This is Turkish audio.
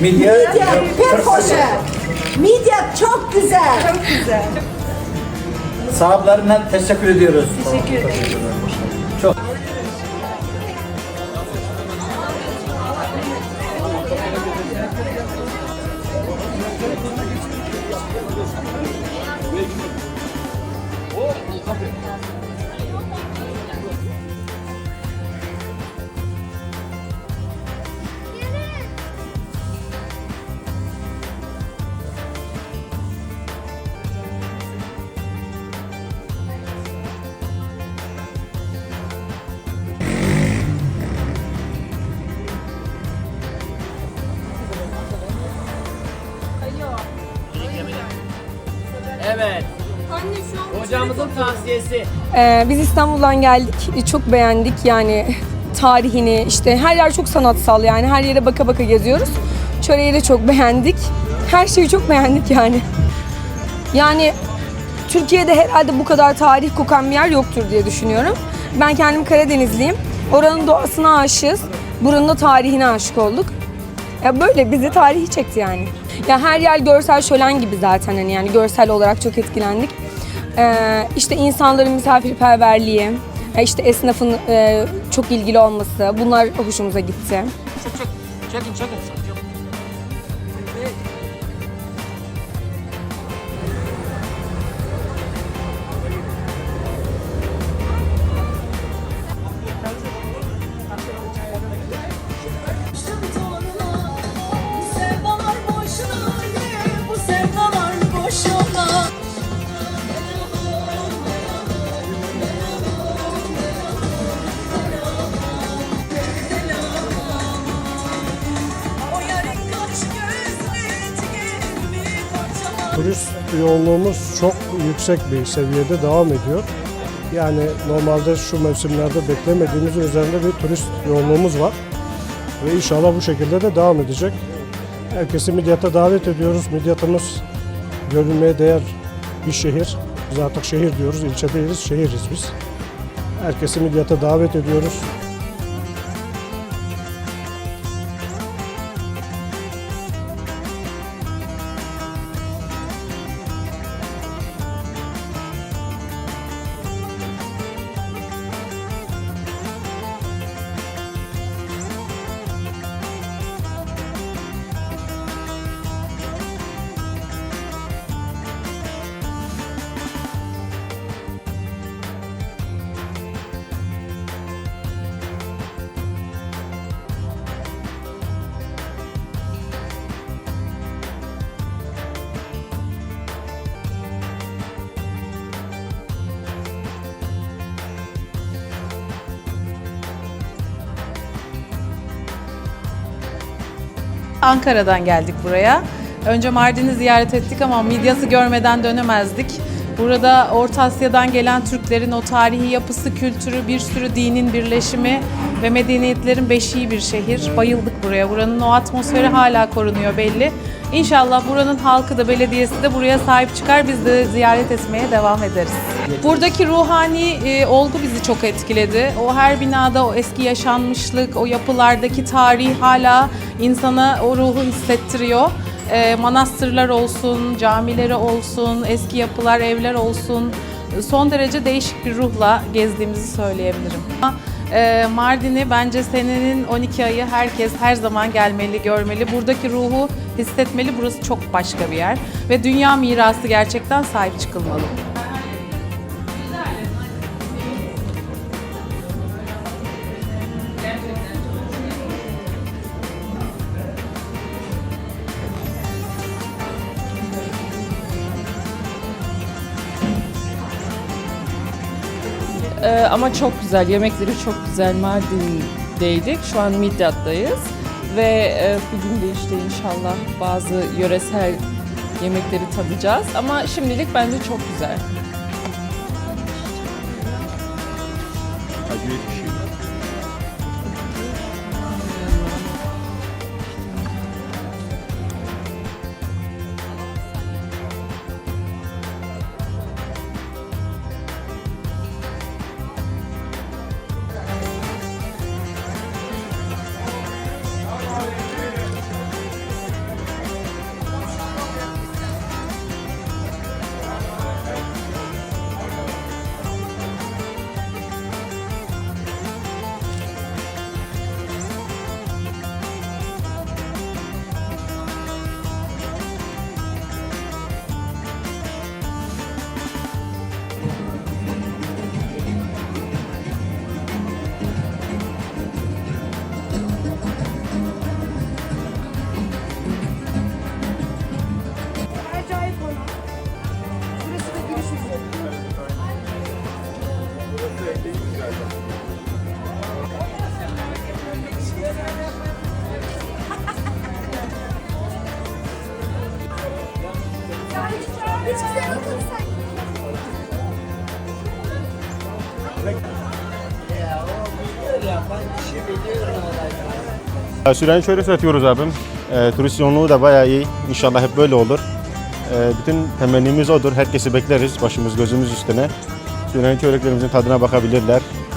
Midye, Midye pek hoş. Midye çok güzel. Çok güzel. Sahiplerine teşekkür ediyoruz. Teşekkür ederim. Çok. Evet. Hocamızın tavsiyesi. Ee, biz İstanbul'dan geldik. Ee, Çok beğendik yani tarihini işte her yer çok sanatsal yani her yere baka baka geziyoruz. Çöreği de çok beğendik. Her şeyi çok beğendik yani. Yani Türkiye'de herhalde bu kadar tarih kokan bir yer yoktur diye düşünüyorum. Ben kendim Karadenizliyim. Oranın doğasına aşığız. Buranın da tarihine aşık olduk. Ya böyle bizi tarihi çekti yani. Ya her yer görsel şölen gibi zaten hani yani görsel olarak çok etkilendik. Ee, işte insanların misafirperverliği, e, işte esnafın e, çok ilgili olması bunlar hoşumuza gitti. Çekin çekin. Sevdalar Turist yoğunluğumuz çok yüksek bir seviyede devam ediyor. Yani normalde şu mevsimlerde beklemediğimizin üzerinde bir turist yoğunluğumuz var. Ve inşallah bu şekilde de devam edecek. Herkesi Midyat'a davet ediyoruz. Midyat'ımız görülmeye değer bir şehir. Biz artık şehir diyoruz, ilçe değiliz, şehiriz biz. Herkesi Midyat'a davet ediyoruz. Ankara'dan geldik buraya. Önce Mardin'i ziyaret ettik ama Midyat'ı görmeden dönemezdik. Burada Orta Asya'dan gelen Türklerin o tarihi yapısı, kültürü, bir sürü dinin birleşimi ve medeniyetlerin beşiği bir şehir. Bayıldık buraya. Buranın o atmosferi hala korunuyor belli. İnşallah buranın halkı da belediyesi de buraya sahip çıkar. Biz de ziyaret etmeye devam ederiz. Buradaki ruhani e, olgu bizi çok etkiledi. O her binada o eski yaşanmışlık, o yapılardaki tarih hala insana o ruhu hissettiriyor. E, manastırlar olsun, camileri olsun, eski yapılar, evler olsun son derece değişik bir ruhla gezdiğimizi söyleyebilirim. E, Mardin'i bence senenin 12 ayı herkes her zaman gelmeli, görmeli. Buradaki ruhu hissetmeli. Burası çok başka bir yer ve dünya mirası gerçekten sahip çıkılmalı. Ee, ama çok güzel, yemekleri çok güzel. Mardin'deydik, şu an Midyat'tayız. Ve e, bugün de işte inşallah bazı yöresel yemekleri tadacağız. Ama şimdilik bence çok güzel. Hiç. Süren şöyle satıyoruz abim. E, turist yoğunluğu da bayağı iyi. İnşallah hep böyle olur. E, bütün temennimiz odur. Herkesi bekleriz. Başımız gözümüz üstüne. Süren çöreklerimizin tadına bakabilirler.